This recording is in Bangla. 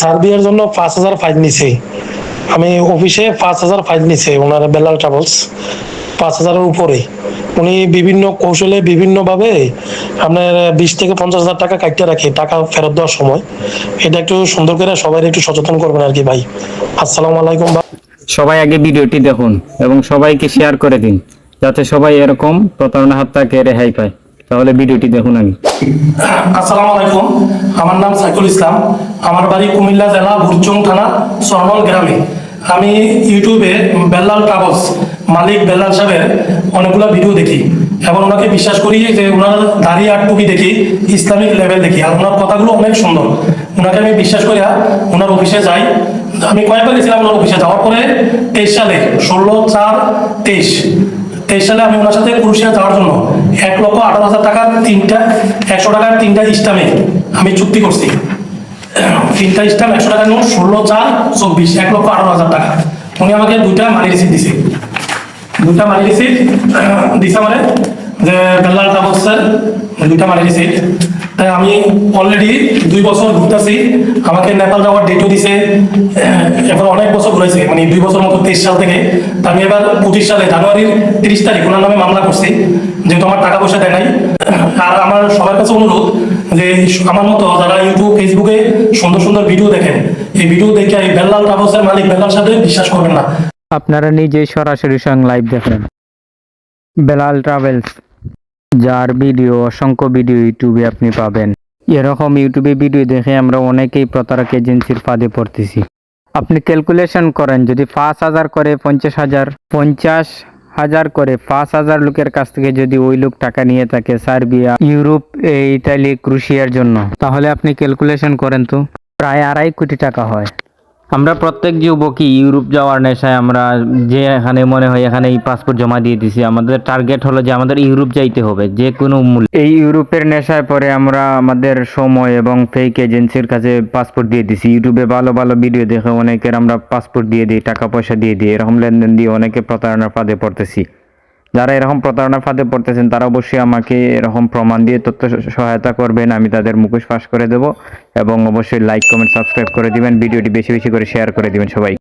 সার্বিয়ার জন্য পাঁচ হাজার ফাইন নিছে। আমি অফিসে পাঁচ হাজার ফাইন নিছে, ওনার বেলাল ট্রাভেলস পাঁচ হাজারের উপরে। উনি বিভিন্ন কৌশলে, বিভিন্নভাবে আপনার বিশ থেকে পঞ্চাশ হাজার টাকা কাটতে রাখে, টাকা ফেরত দেওয়ার সময়। এটা একটু সুন্দর করে সবাই একটু সচেতন করবেন আর কি ভাই। আসসালামু আলাইকুম সবাই আগে ভিডিওটি দেখুন এবং সবাইকে শেয়ার করে দিন, যাতে সবাই এরকম প্রতারণা হাত থেকে রেহাই পায়। তাহলে ভিডিওটি দেখুন আগে। আসসালামু আলাইকুম। আমার নাম সাইকুল ইসলাম। আমার বাড়ি কুমিল্লা জেলা বুরচুং থানা সরমল গ্রামে। আমি ইউটিউবে বেল্লাল ট্রাভেলস মালিক বেল্লাল সাহেবের অনেকগুলো ভিডিও দেখি এবং ওনাকে বিশ্বাস করি যে ওনার দাড়ি আর টুপি দেখি, ইসলামিক লেভেল দেখি। আর ওনার কথাগুলো অনেক সুন্দর। ওনাকে আমি বিশ্বাস করি ওনার অফিসে যাই। আমি কয়েকবার গেছিলাম ওনার অফিসে। যাওয়ার পরে তেইশ সালে, ষোলো চার তেইশ তেইশ সালে আমি ওনার সাথে ক্রুশিয়া যাওয়ার জন্য এক লক্ষ আঠারো হাজার টাকার তিনটা, একশো টাকার তিনটা ইস্টামে আমি চুক্তি করছি। তিনটা ইস্টাম একশো টাকার নোট, ষোলো চার, চব্বিশ, এক লক্ষ আঠারো হাজার টাকা। উনি আমাকে দুইটা মানি রিসিপ্ট দিছে। দুইটা মানি রিসিপ্ট দিছে মানে যে বেল্লাল ট্রাভেলসের দুইটা মানি রিসিপ্ট তাই আমি অলরেডি দুই বছর ঘুরতেছি। আমাকে নেপাল যাওয়ার ডেটও দিছে। এখন অনেক বছর ঘুরেছে মানে দুই বছর মতো, তেইশ সাল থেকে। আমি এবার পঁচিশ সালে, জানুয়ারির তিরিশ তারিখ ওনার নামে মামলা করছি, যেহেতু আমার টাকা পয়সা দেয় নাই। আর আমার সবার কাছে অনুরোধ যে আমার মতো যারা ইউটিউব ফেসবুকে সুন্দর সুন্দর ভিডিও দেখেন, এই ভিডিও দেখে এই বেল্লাল ট্রাভেলসের মালিক বেল্লাল সাথে বিশ্বাস করবেন না। আপনারা নিজেই সরাসরি সঙ্গে লাইভ দেখেন। বেলাল ট্রাভেলস। যার ভিডিও, অসংখ্য ভিডিও ইউটিউবে আপনি পাবেন। এরকম ইউটিউবে ভিডিও দেখে আমরা অনেকেই প্রতারক এজেন্সির ফাঁদে পড়তেছি। আপনি ক্যালকুলেশন করেন, যদি পাঁচ হাজার করে পঞ্চাশ হাজার পঞ্চাশ হাজার করে পাঁচ হাজার লোকের কাছ থেকে যদি ওই লোক টাকা নিয়ে থাকে সার্বিয়া, ইউরোপ ইতালি, ক্রুশিয়ার জন্য, তাহলে আপনি ক্যালকুলেশন করেন তো, প্রায় আড়াই কোটি টাকা হয়। আমরা প্রত্যেক যুবকই ইউরোপ যাওয়ার নেশায় আমরা যে এখানে মনে হয় এখানে এই পাসপোর্ট জমা দিয়ে দিছি। আমাদের টার্গেট হলো যে আমাদের ইউরোপ যাইতে হবে, যে কোনো মূল্য। এই ইউরোপের নেশায় পরে আমরা আমাদের সময় এবং ফেক এজেন্সির কাছে পাসপোর্ট দিয়ে দিছি। ইউটিউবে ভালো ভালো ভিডিও দেখে অনেকের আমরা পাসপোর্ট দিয়ে দিই, টাকা পয়সা দিয়ে দিই, এরকম লেনদেন দিয়ে অনেকে প্রতারণার ফাঁদে পড়তেছি। যারা এরকম প্রতারণার ফাঁদে পড়তেছেন, তারা অবশ্যই আমাকে এরকম প্রমাণ দিয়ে তথ্য সহায়তা করবেন। আমি তাদের মুখোশ ফাঁস করে দেব এবং অবশ্যই লাইক কমেন্ট সাবস্ক্রাইব করে দিবেন। ভিডিওটি বেশি বেশি করে শেয়ার করে দিবেন সবাই